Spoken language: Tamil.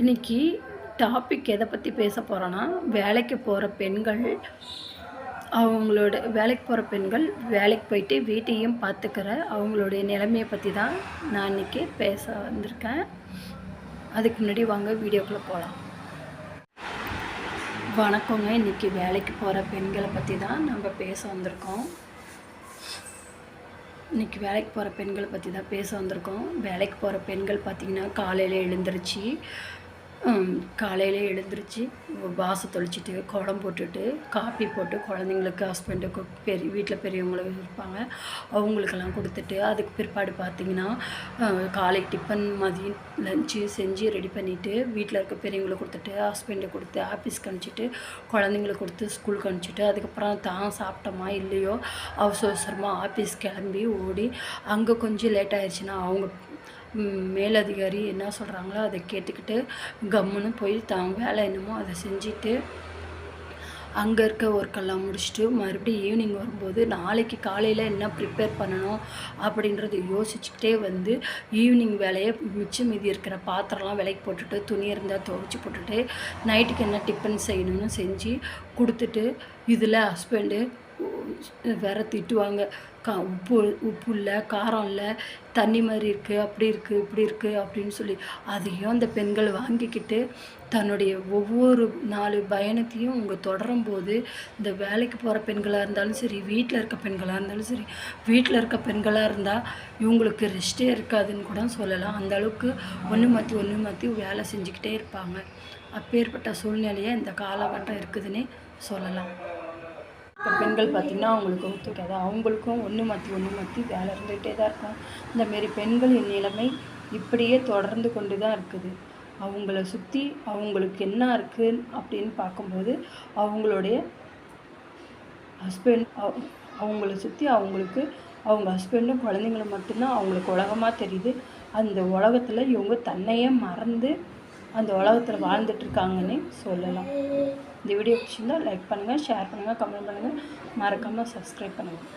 இன்னைக்கு டாபிக் எதை பற்றி பேச போகிறோன்னா வேலைக்கு போகிற பெண்கள் அவங்களோட வேலைக்கு போகிற பெண்கள் வேலைக்கு போயிட்டு வீட்டையும் பார்த்துக்கிற அவங்களுடைய நிலைமையை பற்றி தான் நான் இன்றைக்கி பேச வந்திருக்கேன். அதுக்கு முன்னாடி வாங்க வீடியோக்குள்ளே போகலாம் வணக்கங்க. இன்றைக்கி வேலைக்கு போகிற பெண்களை பற்றி தான் நம்ம பேச வந்திருக்கோம். இன்றைக்கி வேலைக்கு போகிற பெண்களை பற்றி தான் பேச வந்திருக்கோம். வேலைக்கு போகிற பெண்கள் பார்த்திங்கன்னா காலையில் எழுந்திரிச்சு காலையில் எழுந்திரிச்சு வாச தொளிச்சிட்டு குடம் போட்டுட்டு காப்பி போட்டு குழந்தைங்களுக்கு ஹஸ்பண்டுக்கு பெரிய வீட்டில் பெரியவங்களும் இருப்பாங்க. அவங்களுக்கெல்லாம் கொடுத்துட்டு அதுக்கு பிற்பாடு பார்த்திங்கன்னா காலை டிஃபன் மதியம் லஞ்சு செஞ்சு ரெடி பண்ணிவிட்டு வீட்டில் இருக்க பெரியவங்களுக்கு கொடுத்துட்டு ஹஸ்பண்டை கொடுத்து ஆஃபீஸ்க்கு அனுப்பிச்சிட்டு குழந்தைங்களுக்கு கொடுத்து ஸ்கூலுக்கு அனுப்பிச்சிட்டு அதுக்கப்புறம் தான் சாப்பிட்டோமா இல்லையோ அவசர அவசரமாக ஆஃபீஸ் கிளம்பி ஓடி அங்கே கொஞ்சம் லேட் ஆயிடுச்சுன்னா அவங்க மேலதிகாரி என்ன சொல்கிறாங்களோ அதை கேட்டுக்கிட்டு கம்முன்னு போய் தான் வேலை என்னமோ அதை செஞ்சுட்டு அங்கே இருக்க ஒர்க்கெல்லாம் முடிச்சுட்டு மறுபடியும் ஈவினிங் வரும்போது நாளைக்கு காலையில் என்ன ப்ரிப்பேர் பண்ணணும் அப்படின்றத யோசிச்சுக்கிட்டே வந்து ஈவினிங் வேலையை மிச்சம் மீதி இருக்கிற பாத்திரம்லாம் விலைக்கு போட்டுட்டு துணி இருந்தால் துவைச்சி போட்டுட்டு நைட்டுக்கு என்ன டிஃபன் செய்யணும்னு செஞ்சு கொடுத்துட்டு இதில் ஹஸ்பண்டு வேற திட்டுவாங்க. கா உப்பு உப்பு இல்லை காரம் இல்லை தண்ணி மாதிரி இருக்குது அப்படி இருக்குது இப்படி இருக்குது அப்படின்னு சொல்லி அதையும் அந்த பெண்கள் வாங்கிக்கிட்டு தன்னுடைய ஒவ்வொரு நாலு பயணத்தையும் அவங்க தொடரும் போது இந்த வேலைக்கு போகிற பெண்களாக இருந்தாலும் சரி வீட்டில் இருக்க பெண்களாக இருந்தாலும் சரி வீட்டில் இருக்க பெண்களாக இருந்தால் இவங்களுக்கு ரெஸ்ட்டே இருக்காதுன்னு கூட சொல்லலாம். அந்த அளவுக்கு ஒன்று மாற்றி ஒன்று மாற்றி வேலை செஞ்சுக்கிட்டே இருப்பாங்க. அப்பேற்பட்ட சூழ்நிலையாக இந்த காலகட்டம் இருக்குதுன்னே சொல்லலாம். இப்போ பெண்கள் பார்த்திங்கன்னா அவங்களுக்கு ஒத்துக்காது அவங்களுக்கும் ஒன்று மாற்றி ஒன்று மாற்றி வேலை இருந்துகிட்டே தான் இருக்கும். இந்தமாரி பெண்களின் நிலைமை இப்படியே தொடர்ந்து கொண்டு தான் இருக்குது. அவங்கள சுற்றி அவங்களுக்கு என்ன இருக்குது அப்படின்னு பார்க்கும்போது அவங்களுடைய ஹஸ்பண்ட் அவங்கள சுற்றி அவங்களுக்கு அவங்க ஹஸ்பண்டும் குழந்தைங்களும் மட்டும்தான் அவங்களுக்கு உலகமாக தெரியுது. அந்த உலகத்தில் இவங்க தன்னையே மறந்து அந்த உலகத்தில் வாழ்ந்துட்டுருக்காங்கன்னே சொல்லலாம். இந்த வீடியோ பிடிச்சிருந்தால் லைக் பண்ணுங்கள் ஷேர் பண்ணுங்கள் கமெண்ட் பண்ணுங்கள் மறக்காமல் சப்ஸ்கிரைப் பண்ணுங்கள்